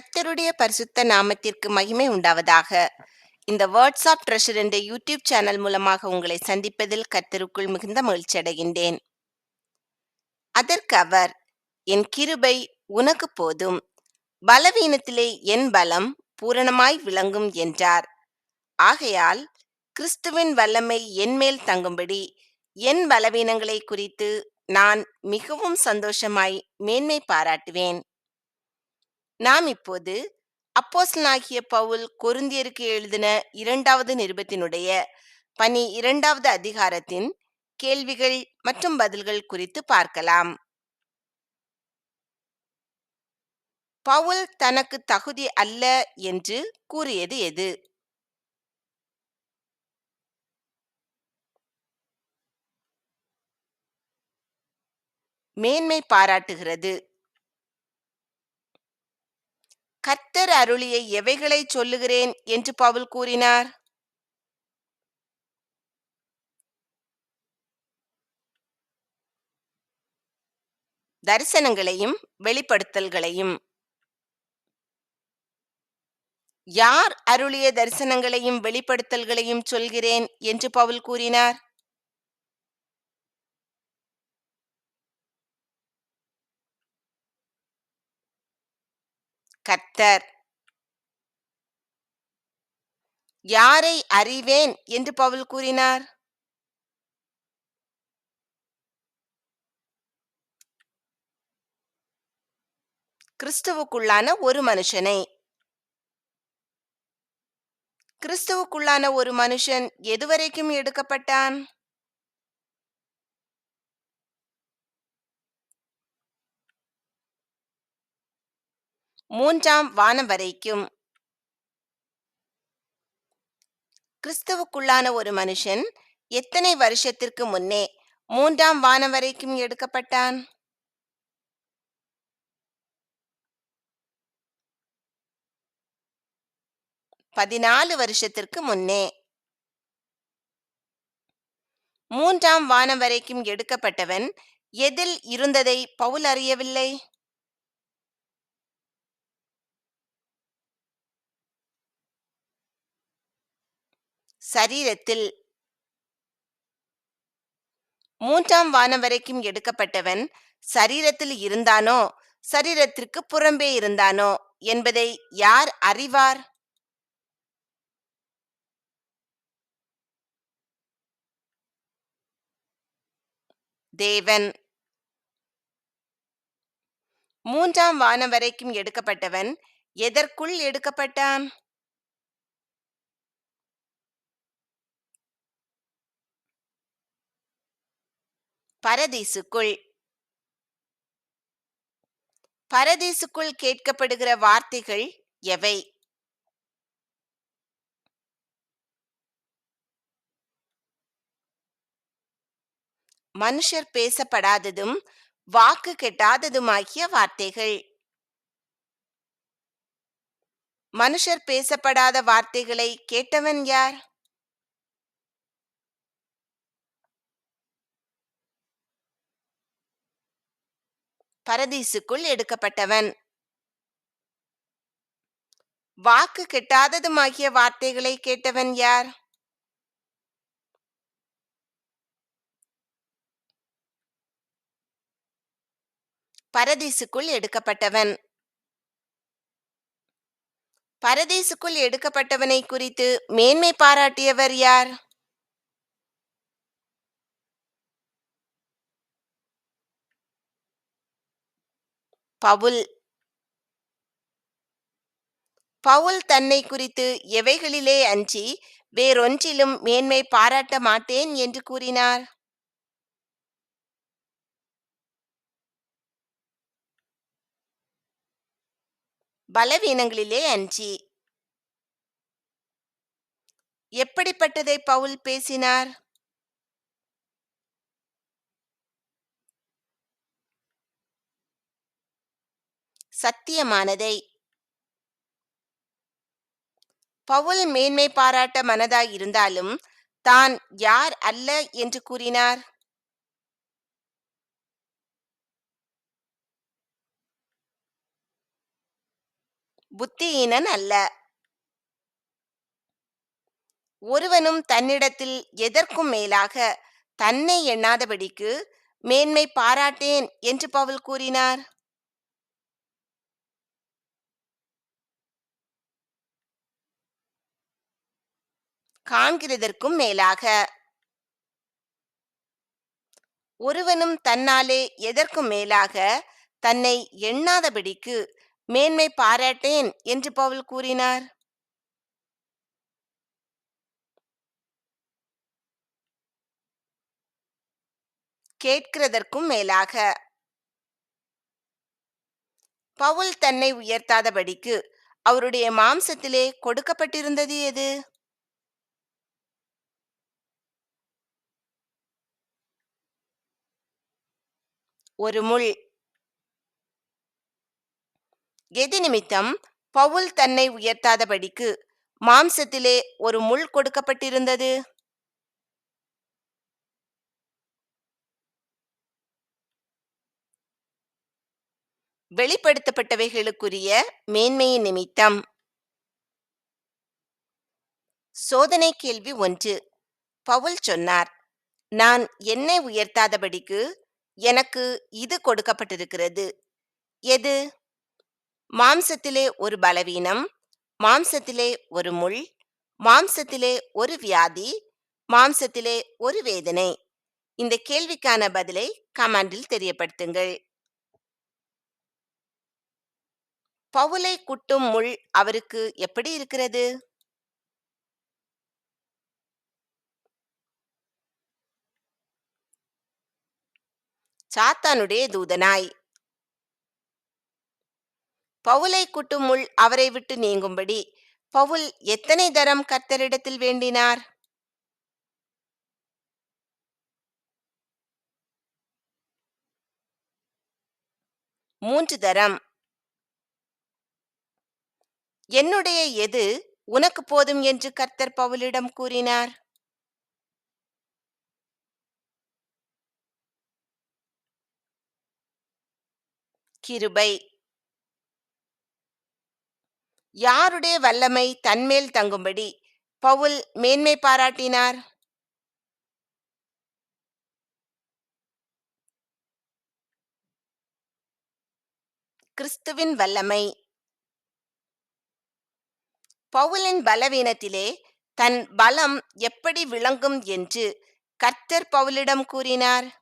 கர்த்தருடைய பரிசுத்த நாமத்திற்கு மகிமை உண்டாவதாக. இந்த வேர்ட்ஸ் ஆஃப் ட்ரெஷர் என்ற யூடியூப் சேனல் மூலமாக உங்களை சந்திப்பதில் கர்த்தருக்குள் மிகுந்த மகிழ்ச்சி அடைகின்றேன். அதற்கு அவர் என் கிருபை உனக்கு போதும். பலவீனத்திலே என் பலம் பூரணமாய் விளங்கும் என்றார். ஆகையால் கிறிஸ்துவின் வல்லமை என்மேல் தங்கும்படி என் பலவீனங்களை குறித்து நான் மிகவும் சந்தோஷமாய் மேன்மை பாராட்டுவேன். நாம் இப்போது அப்போஸ்தலனாகிய பவுல் கொரிந்தியருக்கு எழுதின இரண்டாவது நிருபத்தினுடைய பனி இரண்டாவது அதிகாரத்தின் கேள்விகள் மற்றும் பதில்கள் குறித்து பார்க்கலாம். பவுல் தனக்கு தகுதி அல்ல என்று கூறியது எது? மேன்மை பாராட்டுகிறது. கர்த்தர் அருளிய எவைகளை சொல்லுகிறேன்? என்று பவுல் கூறினார். தரிசனங்களையும் வெளிப்படுத்தல்களையும். யார் அருளிய தரிசனங்களையும் வெளிப்படுத்தல்களையும் சொல்கிறேன்? என்று பவுல் கூறினார். கர்த்தர் யாரை அறிவேன்? என்று பவுல் கூறினார். கிறிஸ்துவுக்குள்ளான ஒரு மனுஷனை. கிறிஸ்துவுக்குள்ளான ஒரு மனுஷன் எதுவரைக்கும் எடுக்கப்பட்டான்? மூன்றாம் வானம் வரைக்கும். கிறிஸ்துவுக்குள்ளான ஒரு மனுஷன் எத்தனை வருஷத்திற்கு முன்னே மூன்றாம் வானம் வரைக்கும் எடுக்கப்பட்டான்? பதினாலு வருஷத்திற்கு முன்னே. மூன்றாம் வானம் வரைக்கும் எடுக்கப்பட்டவன் எதில் இருந்ததை பவுல் அறியவில்லை? சரீரத்தில் மூன்றாம் வானம் வரைக்கும் எடுக்கப்பட்டவன் சரீரத்தில் இருந்தானோ சரீரத்திற்கு புறம்பே இருந்தானோ என்பதை யார் அறிவார்? தேவன். மூன்றாம் வானம் வரைக்கும் எடுக்கப்பட்டவன் எதற்குள் எடுக்கப்பட்டான்? பரதீசுக்குள். பரதீசுக்குள் கேட்கப்படுகிற வார்த்தைகள் எவை? மனுஷர் பேசப்படாததும் வாக்கு கெட்டாததுமாகிய வார்த்தைகள். மனுஷர் பேசப்படாத வார்த்தைகளை கேட்டவன் யார்? பரதீசுக்குள் எடுக்கப்பட்டவன். வாக்கு கெட்டாததுமாகிய வார்த்தைகளை கேட்டவன் யார்? பரதீசுக்குள் எடுக்கப்பட்டவன். பரதீசுக்குள் எடுக்கப்பட்டவனை குறித்து மேன்மை பாராட்டியவர் யார்? பவுல். பவுல் தன்னை குறித்து எவைகளிலே அஞ்சி வேறொன்றிலும் மேன்மை பாராட்ட மாட்டேன் என்று கூறினார். பலவீனங்களிலே அஞ்சி. எப்படிப்பட்டதை பவுல் பேசினார்? சத்தியமானதை. பவுல் மேன்மை பாராட்ட மனதாய் இருந்தாலும் தான் யார் அல்ல என்று கூறினார். புத்தியீனன் அல்ல. ஒருவனும் தன்னிடத்தில் எதற்கும் மேலாக தன்னை எண்ணாதபடிக்கு மேன்மை பாராட்டேன் என்று பவுல் கூறினார். காண்கிறதற்கும் மேலாக. ஒருவனும் தன்னாலே எதற்கும் மேலாக தன்னை எண்ணாதபடிக்கு மேன்மை பாராட்டேன் என்று பவுல் கூறினார். கேட்கிறதற்கும் மேலாக. பவுல் தன்னை உயர்த்தாதபடிக்கு அவருடைய மாம்சத்திலே கொடுக்கப்பட்டிருந்தது எது? ஒரு முள். எது நிமித்தம் பவுல் தன்னை உயர்த்தாதபடிக்கு மாம்சத்திலே ஒரு முள் கொடுக்கப்பட்டிருந்தது. வெளிப்படுத்தப்பட்டவைகளுக்குரிய மேன்மையின் நிமித்தம். சோதனை கேள்வி ஒன்று. பவுல் சொன்னார் நான் என்னை உயர்த்தாதபடிக்கு எனக்கு இது கொடுக்கப்பட்டிருக்கிறது. எது? மாம்சத்திலே ஒரு பலவீனம் மாம்சத்திலே ஒரு முள் மாம்சத்திலே ஒரு வியாதி மாம்சத்திலே ஒரு வேதனை. இந்த கேள்விக்கான பதிலை கமாண்டில் தெரியப்படுத்துங்கள். பவுலை குட்டும் முள் அவருக்கு எப்படி இருக்கிறது? சாத்தானுடைய தூதனாய். பவுலை குட்டுமுள் அவரை விட்டு நீங்கும்படி பவுல் எத்தனை தரம் கர்த்தரிடத்தில் வேண்டினார்? மூன்று தரம். என்னுடைய எது உனக்கு போதும் என்று கர்த்தர் பவுலிடம் கூறினார்? கிருபை. யாருடைய வல்லமை தன்மேல் தங்கும்படி? பவுல் மேன்மை பாராட்டினார். கிறிஸ்துவின் வல்லமை. பவுலின் பலவீனத்திலே தன் பலம் எப்படி விளங்கும் என்று கர்த்தர் பவுலிடம் கூறினார்.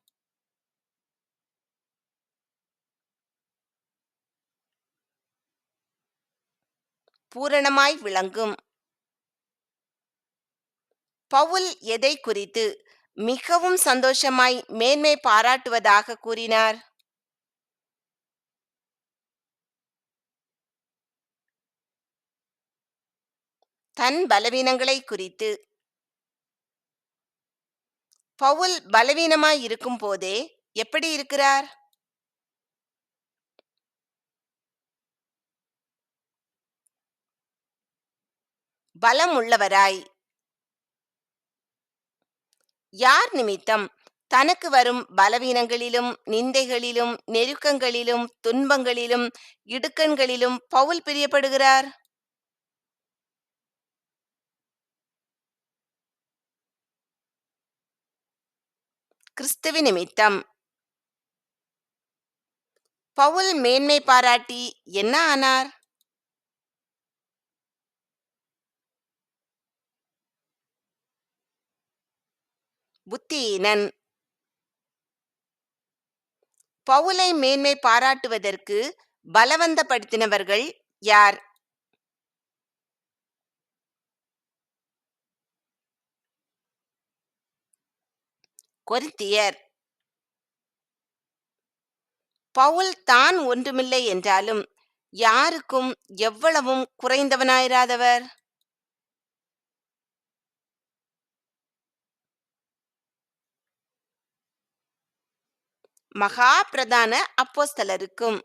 பூரணமாய் விளங்கும். பவுல் எதை குறித்து மிகவும் சந்தோஷமாய் மேன்மை பாராட்டுவதாக கூறினார்? தன் பலவீனங்களை குறித்து. பவுல் பலவீனமாய் இருக்கும் போதே எப்படி இருக்கிறார்? பலம் உள்ளவராய் யார் நிமித்தம் தனக்கு வரும் பலவீனங்களிலும் நிந்தைகளிலும் நெருக்கங்களிலும் துன்பங்களிலும் இடுக்கண்களிலும் பவுல் பிரியப்படுகிறார்? கிறிஸ்துவ நிமித்தம். பவுல் மேன்மை பாராட்டி என்ன ஆனார்? புத்தியீனன். பவுலை மேன்மை பாராட்டுவதற்கு பலவந்தப்படுத்தினவர்கள் யார்? கொரித்தியர் பவுல் தான் ஒன்றுமில்லை என்றாலும் யாருக்கும் எவ்வளவும் குறைந்தவனாயிராதவர்? மகா பிரதான அப்போஸ்தலருக்கும்.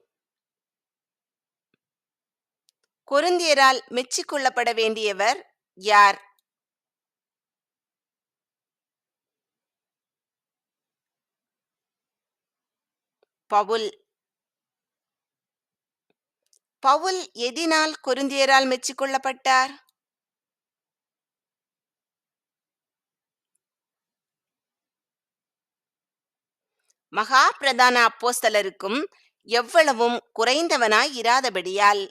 கொருந்தியரால் மெச்சிக்கொள்ளப்பட வேண்டியவர் யார்? பவுல். பவுல் எதினால் கொரிந்தியரால் மெச்சிக்கொள்ளப்பட்டார்? மகா பிரதான அப்போஸ்தலருக்கும் எவ்வளவும் குறைந்தவனாய் இராதபடியால்.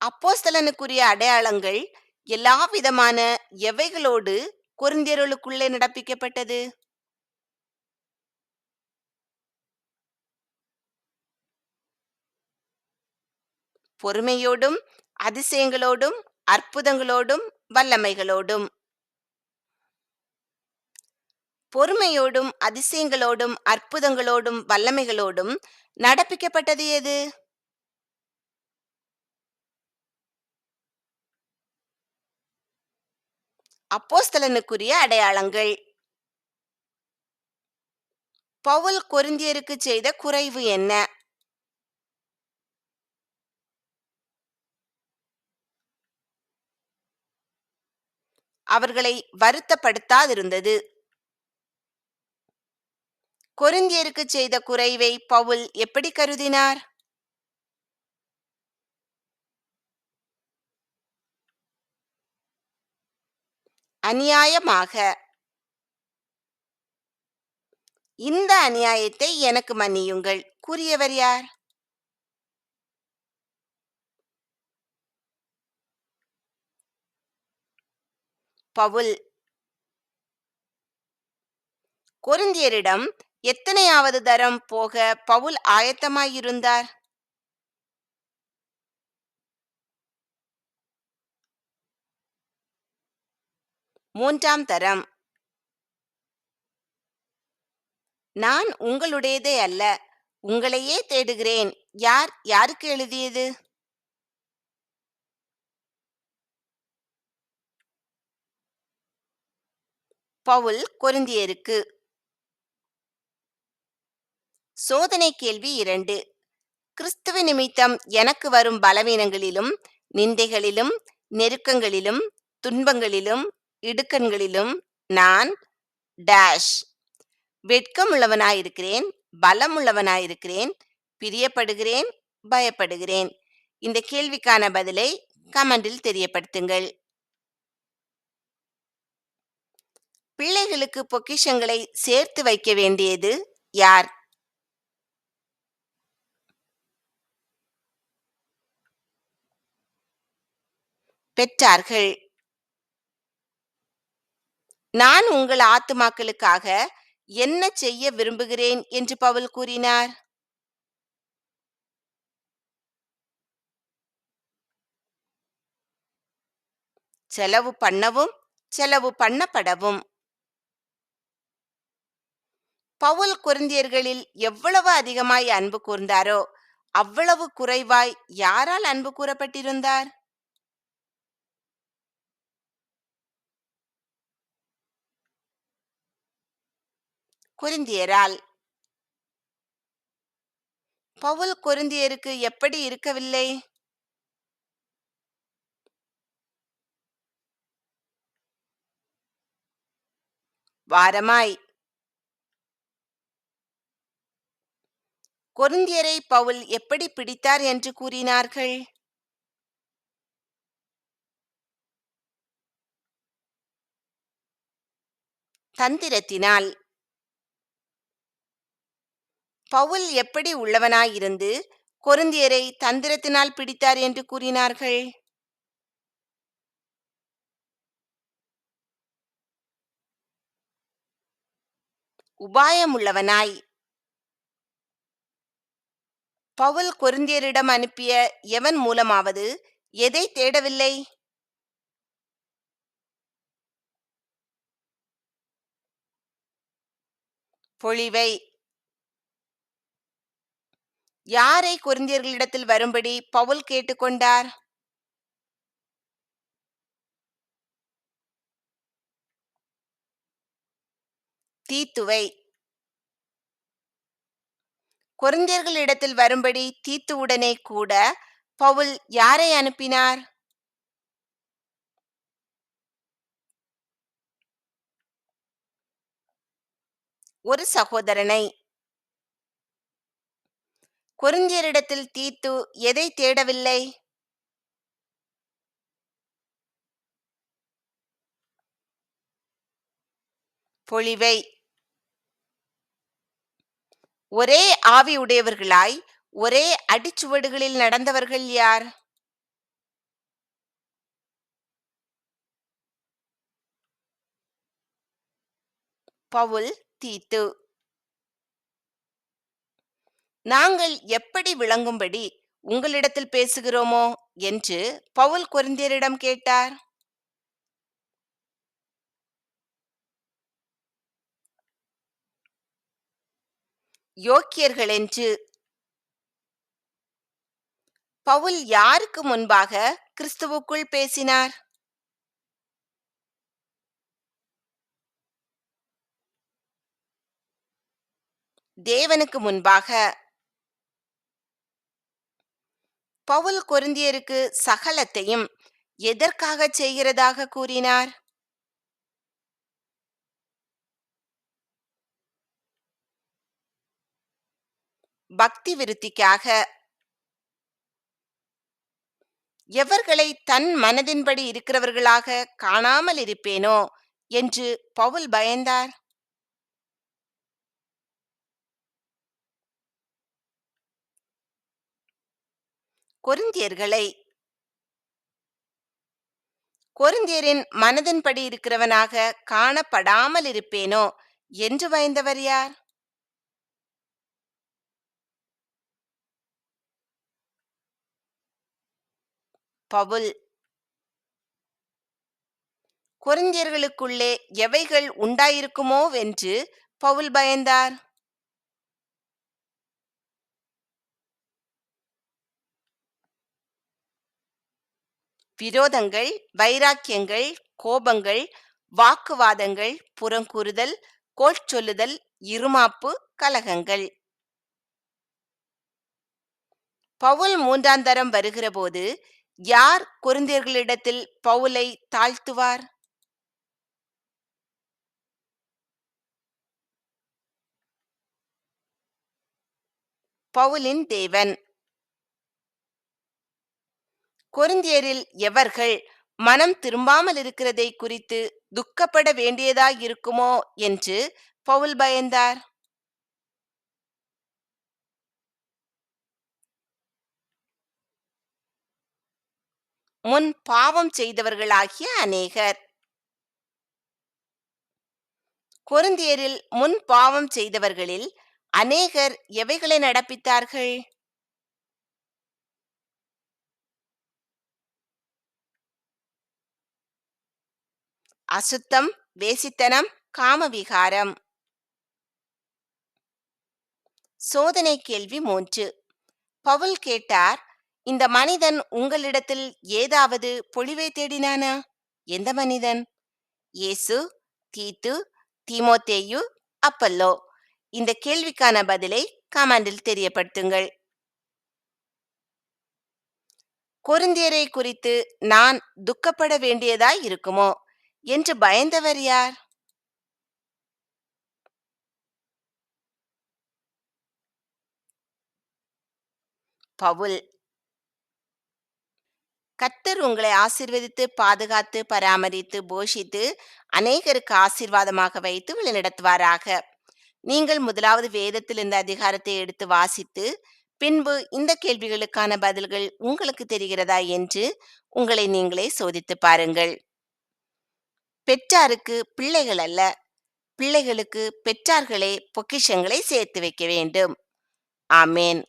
அப்போஸ்தலனுக்குரிய அடையாளங்கள் எல்லா விதமான எவைகளோடு கொரிந்தியர்களுக்குள்ளே நடப்பிக்கப்பட்டது? பொறுமையோடும் அதிசயங்களோடும் அற்புதங்களோடும் வல்லமைகளோடும். பொறுமையோடும் அதிசயங்களோடும் அற்புதங்களோடும் வல்லமைகளோடும் நடப்பிக்கப்பட்டது எது? அப்போஸ்தலனுக்குரிய அடையாளங்கள். பவுல் கொருந்தியருக்கு செய்த குறைவு என்ன? அவர்களை வருத்தப்படுத்தாதிருந்தது. கொரிந்தியருக்கு செய்த குறைவை பவுல் எப்படி கருதினார்? அநியாயமாக. இந்த அநியாயத்தை எனக்கு மன்னியுங்கள். கூறியவர் யார்? பவுல். கொருந்தியரிடம் எத்தனையாவது தரம் போக பவுல் ஆயத்தமாயிருந்தார் மூன்றாம் தரம். நான் உங்களுடையதே அல்ல உங்களையே தேடுகிறேன். யார் யாருக்கு எழுதியது? பவுல் கொருந்தியருக்கு. சோதனை கேள்வி இரண்டு. கிறிஸ்துவ நிமித்தம் எனக்கு வரும் பலவீனங்களிலும் நிந்தைகளிலும் நெருக்கங்களிலும் துன்பங்களிலும் இடுக்கண்களிலும் நான் டேஷ் வெட்கமுள்ளவனாயிருக்கிறேன் பலமுள்ளவனாயிருக்கிறேன் பிரியப்படுகிறேன் பயப்படுகிறேன். இந்த கேள்விக்கான பதிலை கமெண்டில் தெரியப்படுத்துங்கள். பிள்ளைகளுக்கு பொக்கிஷங்களை சேர்த்து வைக்க வேண்டியது யார்? பெற்றார்கள். நான் உங்கள் ஆத்துமாக்களுக்காக என்ன செய்ய விரும்புகிறேன்? என்று பவுல் கூறினார். செலவு பண்ணவும் செலவு பண்ணப்படவும். பவுல் குருந்தியர்களில் எவ்வளவு அதிகமாய் அன்பு கூர்ந்தாரோ அவ்வளவு குறைவாய் யாரால் அன்பு கூறப்பட்டிருந்தார்? குருந்தியரால் பவுல் கொரிந்தியருக்கு எப்படி இருக்கவில்லை? வாரமாய். கொருந்தியரை பவுல் எப்படி பிடித்தார் என்று கூறினார்கள்? தந்திரத்தினால். பவுல் எப்படி உள்ளவனாயிருந்து கொருந்தியரை தந்திரத்தினால் பிடித்தார் என்று கூறினார்கள்? உபாயமுள்ளவனாய். பவுல் கொருந்தியரிடம் அனுப்பிய எவன் மூலமாவது எதை தேடவில்லை? பொழிவை. யாரை கொரிந்தியர்களிடத்தில் வரும்படி பவுல் கேட்டுக்கொண்டார்? தீத்துவை. கொரிந்தியர்களிடத்தில் வரும்படி தீத்துவுடனே கூட பவுல் யாரை அனுப்பினார்? ஒரு சகோதரனை. கொரிந்தியரிடத்தில் தீத்து எதை தேடவில்லை? பொழிவை. ஒரே ஆவி உடையவர்களாய் ஒரே அடிச்சுவடுகளில் நடந்தவர்கள் யார்? பவுல் தீத்து. நாங்கள் எப்படி விளங்கும்படி உங்களிடத்தில் பேசுகிறோமோ என்று பவுல் கொரிந்தியரிடம் கேட்டார். யோக்கியர்கள் என்று பவுல் யாருக்கு முன்பாக கிறிஸ்துவுக்குள் பேசினார்? தேவனுக்கு முன்பாக பவுல் கொருந்தியருக்கு சகலத்தையும் எதற்காக செய்கிறதாக கூறினார்? பக்தி விருத்திக்காக. எவர்களை தன் மனதின்படி இருக்கிறவர்களாக காணாமல் இருப்பேனோ என்று பவுல் பயந்தார். கொரிந்தியர்களை கொரிந்தியரின் மனதின்படி இருக்கிறவனாக காணப்படாமல் இருப்பேனோ என்று பயந்தவர் யார்? பவுல். கொரிந்தியர்களுக்குள்ளே எவைகள் உண்டாயிருக்குமோவென்று பவுல் பயந்தார். விரோதங்கள் வைராக்கியங்கள் கோபங்கள் வாக்குவாதங்கள் புறங்கூறுதல் கோல் சொல்லுதல் இருமாப்பு கலகங்கள். பவுல் மூன்றாந்தரம் வருகிறபோது யார் குருந்தியர்களிடத்தில் பவுலை தாழ்த்துவார்? பவுலின் தேவன். கொரிந்தியரில் எவர்கள் மனம் திரும்பாமல் இருக்கிறதை குறித்து துக்கப்பட வேண்டியதாயிருக்குமோ என்று பவுல் பயந்தார். முன் பாவம் செய்தவர்களாகிய அநேகர். கொருந்தியரில் முன் பாவம் செய்தவர்களில் அநேகர் எவைகளை நடப்பித்தார்கள்? அசுத்தம் வேசித்தனம் காமவிகாரம். சோதனை கேள்வி மூன்று. பவுல் கேட்டார் இந்த மனிதன் உங்களிடத்தில் ஏதாவது பொழிவை தேடினானா? எந்த மனிதன்? இயேசு தீத்து தீமோத்தேயு அப்பல்லோ. இந்த கேள்விக்கான பதிலை கமெண்டில் தெரியப்படுத்துங்கள். கொரிந்தியரை குறித்து நான் துக்கப்பட வேண்டியதாய் இருக்குமோ? என்று பயந்தவர் யார்? பவுல். கர்த்தர் உங்களை ஆசிர்வதித்து பாதுகாத்து பராமரித்து போஷித்து அநேகருக்கு ஆசீர்வாதமாக வைத்து வழிநடத்துவாராக. நீங்கள் முதலாவது வேதத்தில் இந்த அதிகாரத்தை எடுத்து வாசித்து பின்பு இந்த கேள்விகளுக்கான பதில்கள் உங்களுக்கு தெரிகிறதா என்று உங்களை நீங்களே சோதித்து பாருங்கள். பெற்றாருக்கு பிள்ளைகள் அல்ல. பிள்ளைகளுக்கு பெற்றார்களே பொக்கிஷங்களை சேர்த்து வைக்க வேண்டும். ஆமேன்.